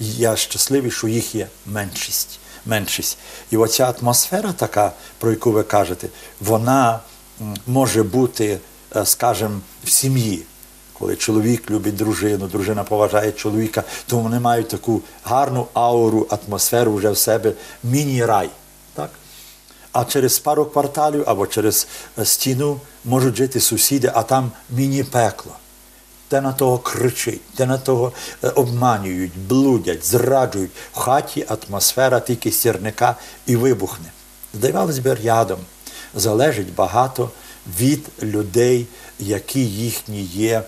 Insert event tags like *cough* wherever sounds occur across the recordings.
я щасливий, що їх є меншість. меншість. І оця атмосфера така, про яку ви кажете, вона може бути, е, скажімо, в сім'ї. Коли чоловік любить дружину, дружина поважає чоловіка, то вони мають таку гарну ауру, атмосферу вже в себе, міні-рай. Так? А через пару кварталів або через е, стіну можуть жити сусіди, а там міні-пекло. Де на того кричить, де на того е, обманюють, блудять, зраджують. В хаті атмосфера тільки сірника і вибухне. Здавалось би, рядом залежить багато від людей, які їхні є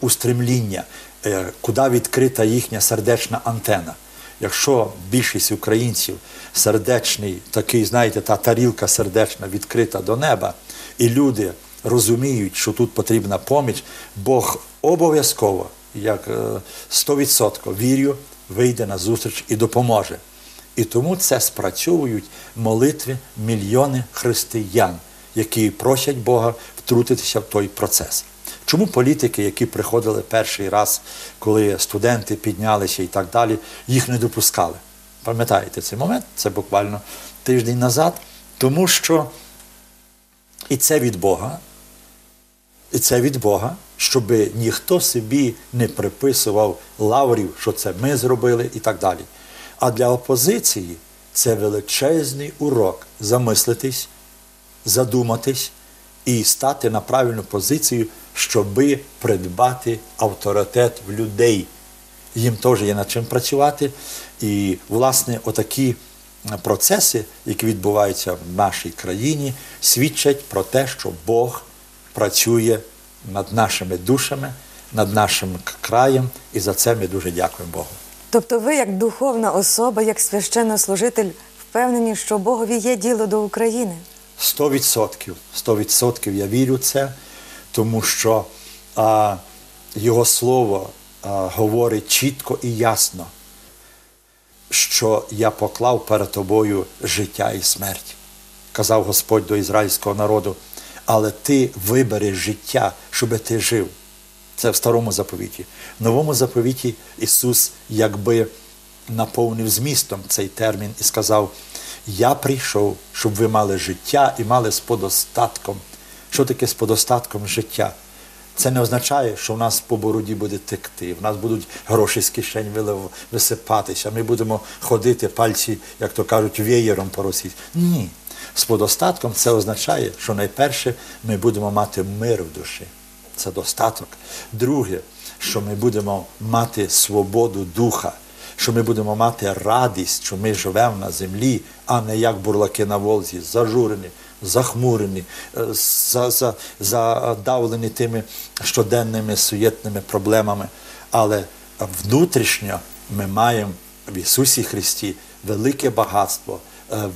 устремління, е, куди відкрита їхня сердечна антена. Якщо більшість українців сердечний, такий, знаєте, та тарілка сердечна відкрита до неба, і люди розуміють, що тут потрібна поміч, Бог обов'язково, як е, 100% вірю, вийде на зустріч і допоможе. І тому це спрацьовують молитви мільйони християн, які просять Бога втрутитися в той процес. Чому політики, які приходили перший раз, коли студенти піднялися і так далі, їх не допускали? Пам'ятаєте цей момент? Це буквально тиждень назад, тому що і це від Бога, і це від Бога, щоб ніхто собі не приписував лаврів, що це ми зробили і так далі. А для опозиції це величезний урок замислитись, задуматись і стати на правильну позицію, щоби придбати авторитет в людей. Їм теж є над чим працювати. І, власне, отакі процеси, які відбуваються в нашій країні, свідчать про те, що Бог працює над нашими душами, над нашим краєм, і за це ми дуже дякуємо Богу. Тобто ви, як духовна особа, як священнослужитель, впевнені, що Богові є діло до України? Сто відсотків. Сто відсотків я вірю в це, тому що а, його слово а, говорить чітко і ясно, що я поклав перед тобою життя і смерть, казав Господь до ізраїльського народу. Але ти вибереш життя, щоб ти жив. Це в старому заповіті. В новому заповіті Ісус якби наповнив змістом цей термін і сказав: Я прийшов, щоб ви мали життя і мали з подостатком. Що таке з подостатком життя? Це не означає, що в нас по бороді буде текти, в нас будуть гроші з кишень висипатися, ми будемо ходити пальці, як то кажуть, веєром по російськи. Ні. З подостатком це означає, що найперше ми будемо мати мир в душі. Це достаток. Друге, що ми будемо мати свободу духа, що ми будемо мати радість, що ми живемо на землі, а не як бурлаки на Волзі, зажурені, захмурені, е, за- за- задавлені тими щоденними суєтними проблемами. Але внутрішньо ми маємо в Ісусі Христі велике багатство,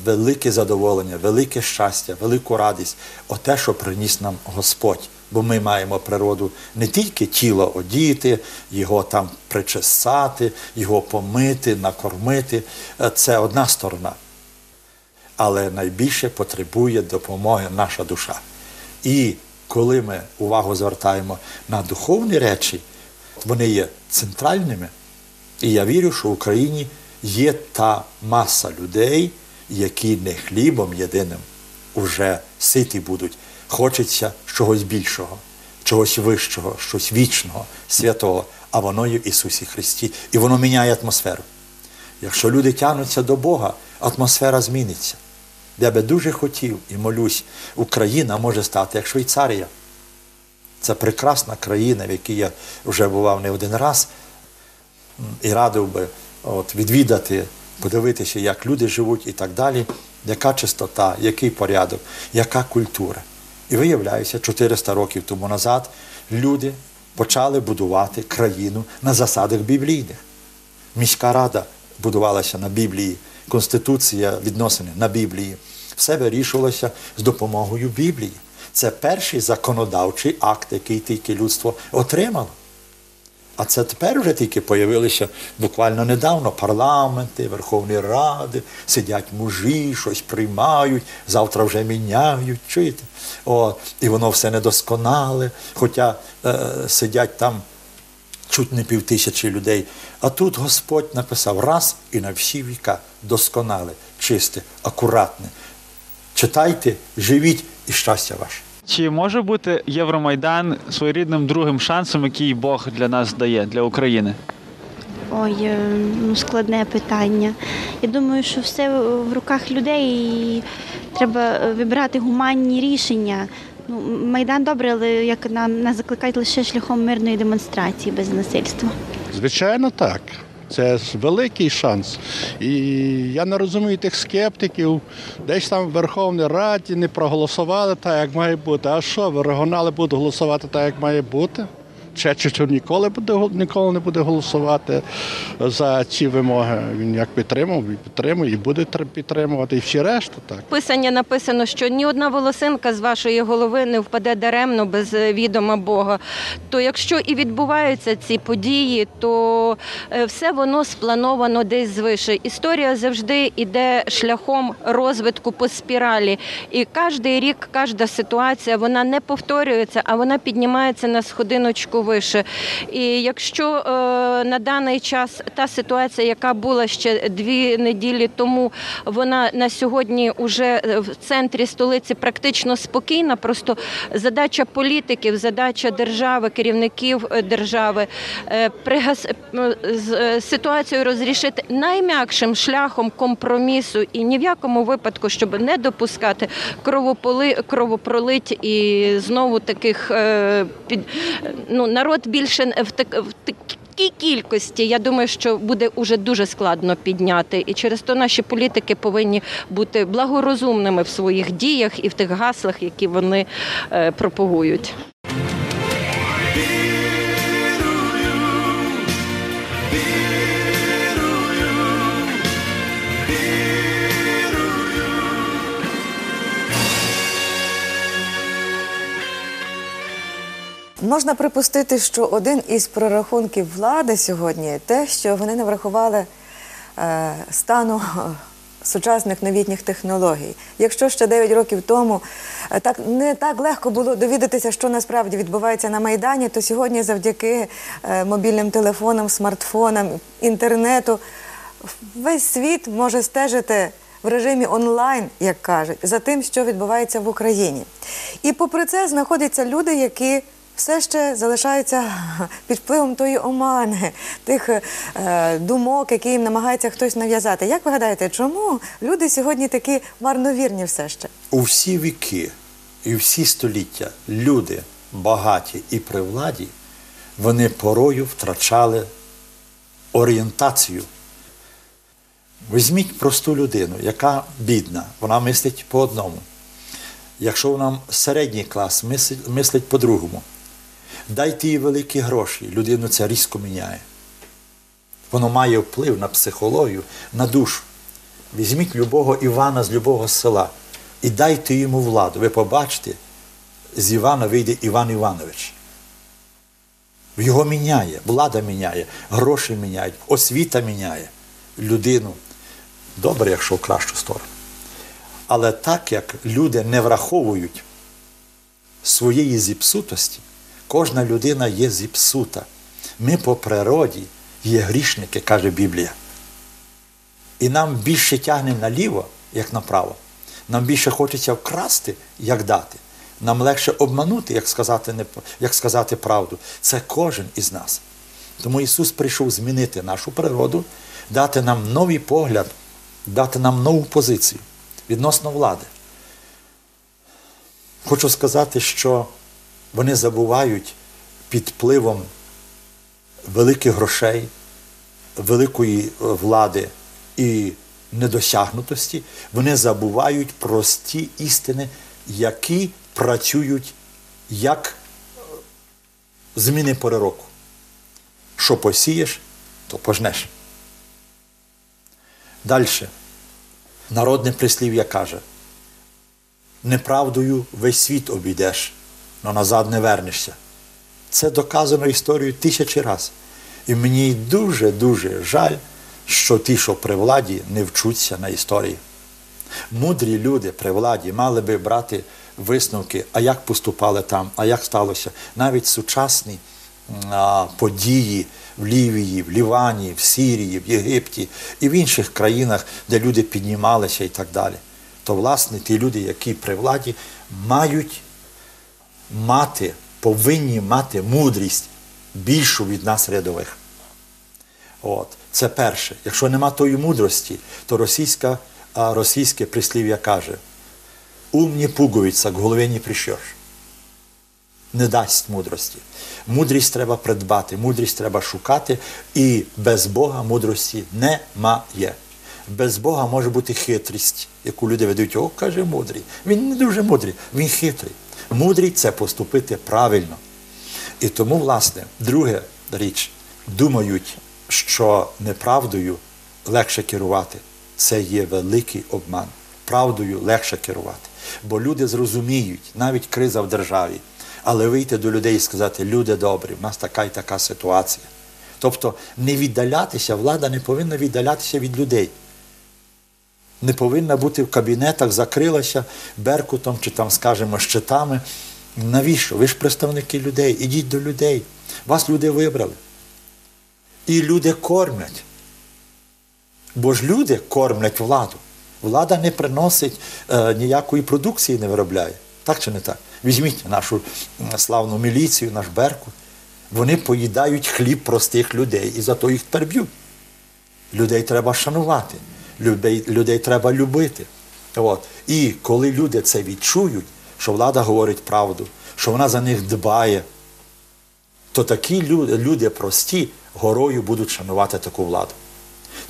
велике задоволення, велике щастя, велику радість, оте, що приніс нам Господь. Бо ми маємо природу не тільки тіло одіти, його там причесати, його помити, накормити. Е, Це одна сторона. Але найбільше потребує допомоги наша душа. І коли ми увагу звертаємо на духовні речі, вони є центральними. І я вірю, що в Україні є та маса людей, які не хлібом єдиним уже ситі будуть. Хочеться чогось більшого, чогось вищого, щось вічного, святого, а воно є в Ісусі Христі. І воно міняє атмосферу. Якщо люди тягнуться до Бога, атмосфера зміниться. Я би дуже хотів і молюсь, Україна може стати як Швейцарія. Це прекрасна країна, в якій я вже бував не один раз, і радив би от, відвідати, подивитися, як люди живуть і так далі, яка чистота, який порядок, яка культура. І виявляється, 400 років тому назад люди почали будувати країну на засадах біблійних. Міська рада будувалася на Біблії, Конституція відносини на Біблії. Все вирішувалося з допомогою Біблії. Це перший законодавчий акт, який тільки людство отримало. А це тепер вже тільки появилися буквально недавно парламенти, Верховні Ради, сидять мужі, щось приймають, завтра вже міняють. Чуєте? О, і воно все недосконале. Хоча е, сидять там чуть не півтисячі людей. А тут Господь написав раз і на всі віка досконале, чисте, акуратне. Читайте, живіть і щастя ваше. Чи може бути Євромайдан своєрідним другим шансом, який Бог для нас дає, для України? Ой, е, ну складне питання. Я думаю, що все в руках людей і треба е, вибирати гуманні рішення. Ну, Майдан добре, але як нам нас закликають лише шляхом мирної демонстрації без насильства. Звичайно, так. Це великий шанс. І я не розумію тих скептиків, десь там в Верховній Раді не проголосували так, як має бути. А що, регіонали будуть голосувати так, як має бути? Чечетов ніколи буде ніколи не буде голосувати за ці вимоги. Він як підтримав, і підтримує, і буде підтримувати, і всі решта так. Писання написано, що ні одна волосинка з вашої голови не впаде даремно без відома Бога. То якщо і відбуваються ці події, то е, все воно сплановано десь звише. Історія завжди йде шляхом розвитку по спіралі. І кожен рік, кожна ситуація вона не повторюється, а вона піднімається на сходиночку вище. І якщо е, на даний час та ситуація, яка була ще дві неділі тому, вона на сьогодні вже в центрі столиці практично спокійна. Просто задача політиків, задача держави, керівників е, держави е, пригас е, е, ситуацію розрішити найм'якшим шляхом компромісу і ні в якому випадку, щоб не допускати кровополи, кровопролить і знову таких е, ну народ більше в так в такій кількості. Я думаю, що буде уже дуже складно підняти, і через то наші політики повинні бути благорозумними в своїх діях і в тих гаслах, які вони е, пропагують. Можна припустити, що один із прорахунків влади сьогодні те, що вони не врахували е, стану *laughs* сучасних новітніх технологій. Якщо ще 9 років тому е, так не так легко було довідатися, що насправді відбувається на майдані, то сьогодні, завдяки е, мобільним телефонам, смартфонам, інтернету, весь світ може стежити в режимі онлайн, як кажуть, за тим, що відбувається в Україні. І попри це знаходяться люди, які все ще залишаються під впливом тої омани, тих е, думок, які їм намагається хтось нав'язати. Як ви гадаєте, чому люди сьогодні такі марновірні все ще? У всі віки і всі століття люди багаті і при владі, вони порою втрачали орієнтацію. Візьміть просту людину, яка бідна, вона мислить по одному. Якщо вона середній клас мислить, мислить по-другому, дайте їй великі гроші, людину це різко міняє. Воно має вплив на психологію, на душу. Візьміть любого Івана з любого села і дайте йому владу. Ви побачите, з Івана вийде Іван Іванович. Його міняє, влада міняє, гроші міняють, освіта міняє людину. Добре, якщо в кращу сторону. Але так як люди не враховують своєї зіпсутості, кожна людина є зіпсута. Ми по природі є грішники, каже Біблія. І нам більше тягне наліво, як направо. Нам більше хочеться вкрасти, як дати. Нам легше обманути, як сказати, не, як сказати правду. Це кожен із нас. Тому Ісус прийшов змінити нашу природу, дати нам новий погляд, дати нам нову позицію відносно влади. Хочу сказати, що вони забувають під впливом великих грошей, великої е, влади і недосягнутості, вони забувають прості істини, які працюють як е, зміни пори року. Що посієш, то пожнеш. Далі. Народне прислів'я каже: неправдою весь світ обійдеш, але назад не вернешся. Це доказано історією тисячі разів. І мені дуже-дуже жаль, що ті, що при владі, не вчуться на історії. Мудрі люди при владі мали би брати висновки, а як поступали там, а як сталося. Навіть сучасні а, події в Лівії, в Лівані, в Сирії, в Єгипті і в інших країнах, де люди піднімалися і так далі. То, власне, ті люди, які при владі, мають мати, повинні мати мудрість більшу від нас рядових. От. Це перше. Якщо нема тої мудрості, то російська, а, російське прислів'я каже: ум не пугується, к голові не прищеш. Не дасть мудрості. Мудрість треба придбати, мудрість треба шукати, і без Бога мудрості немає. Без Бога може бути хитрість, яку люди ведуть, о, каже мудрий. Він не дуже мудрий, він хитрий. Мудрий це поступити правильно. І тому, власне, друга річ, думають, що неправдою легше керувати. Це є великий обман. Правдою легше керувати. Бо люди зрозуміють, навіть криза в державі, але вийти до людей і сказати, люди добрі, в нас така і така ситуація. Тобто не віддалятися, влада не повинна віддалятися від людей. Не повинна бути в кабінетах, закрилася беркутом чи там, скажімо, щитами. Навіщо? Ви ж представники людей, ідіть до людей. Вас люди вибрали. І люди кормлять. Бо ж люди кормлять владу. Влада не приносить е, ніякої продукції, не виробляє. Так чи не так? Візьміть нашу славну міліцію, наш Беркут. Вони поїдають хліб простих людей і зато їх тепер. Людей треба шанувати, людей, людей треба любити. От. І коли люди це відчують, що влада говорить правду, що вона за них дбає, то такі люди, люди прості горою будуть шанувати таку владу.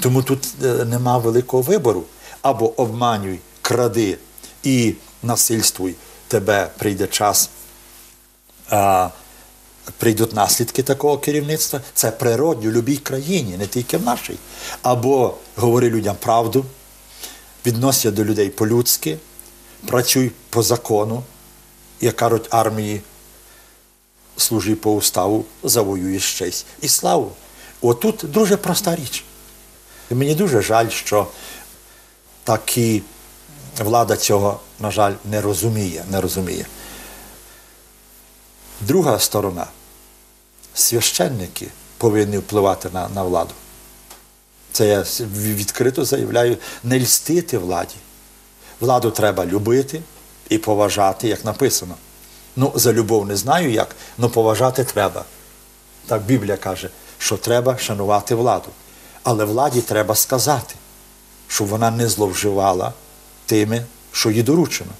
Тому тут е, нема великого вибору. Або обманюй, кради і насильствуй, тебе прийде час, прийдуть наслідки такого керівництва. Це природньо в будь-якій країні, не тільки в нашій. Або говори людям правду, відносся до людей по-людськи, працюй по закону, як кажуть армії, служи по уставу, завоюєш честь і славу. Отут дуже проста річ. І мені дуже жаль, що такі влада цього, на жаль, не розуміє. Не розуміє. Друга сторона священники повинні впливати на, на владу. Це я відкрито заявляю, не льстити владі. Владу треба любити і поважати, як написано. Ну, за любов не знаю як, але поважати треба. Так Біблія каже, що треба шанувати владу. Але владі треба сказати, щоб вона не зловживала тими, що їй доручено.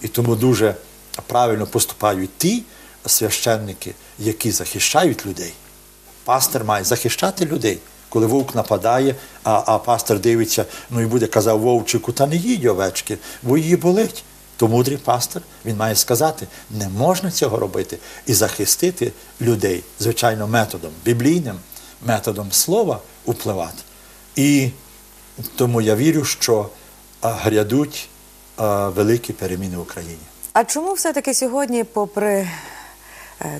І тому дуже правильно поступають ті священники, які захищають людей. Пастор має захищати людей. Коли вовк нападає, а, а пастор дивиться, ну і буде казав вовчику, та не їдь овечки, бо її болить. То мудрий пастор він має сказати, не можна цього робити і захистити людей, звичайно, методом, біблійним методом слова впливати. І тому я вірю, що грядуть великі переміни в Україні. А чому все-таки сьогодні, попри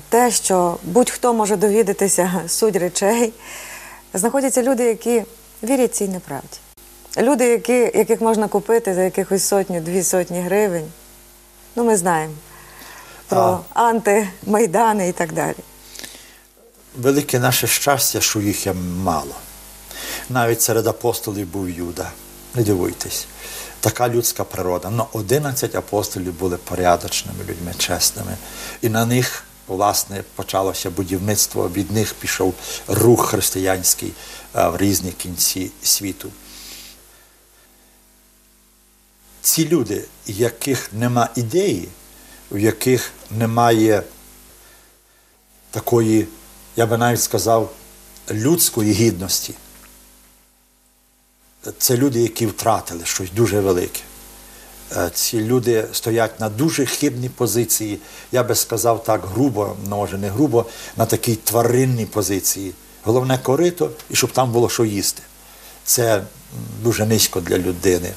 те, що будь-хто може довідатися *laughs* суть речей, знаходяться люди, які вірять цій неправді? Люди, які, яких можна купити за якихось сотню, дві сотні гривень. Ну, ми знаємо про антимайдани і так далі. Велике наше щастя, що їх є мало. Навіть серед апостолів був Юда. Не дивуйтесь. Така людська природа. Но 11 апостолів були порядочними людьми, чесними. І на них, власне, почалося будівництво, від них пішов рух християнський е, в різні кінці світу. Ці люди, яких нема ідеї, в яких немає такої, я би навіть сказав, людської гідності. Це люди, які втратили щось дуже велике. Е, Ці люди стоять на дуже хибній позиції, я би сказав так грубо, ну, може не грубо, на такій тваринній позиції. Головне корито і щоб там було що їсти. Це дуже низько для людини.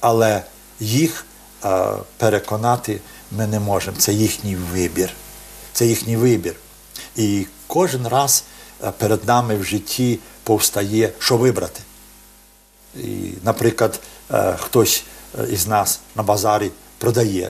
Але їх е, переконати ми не можемо. Це їхній вибір. Це їхній вибір. І кожен раз е, перед нами в житті повстає, що вибрати. І, наприклад, хтось е, із нас на базарі продає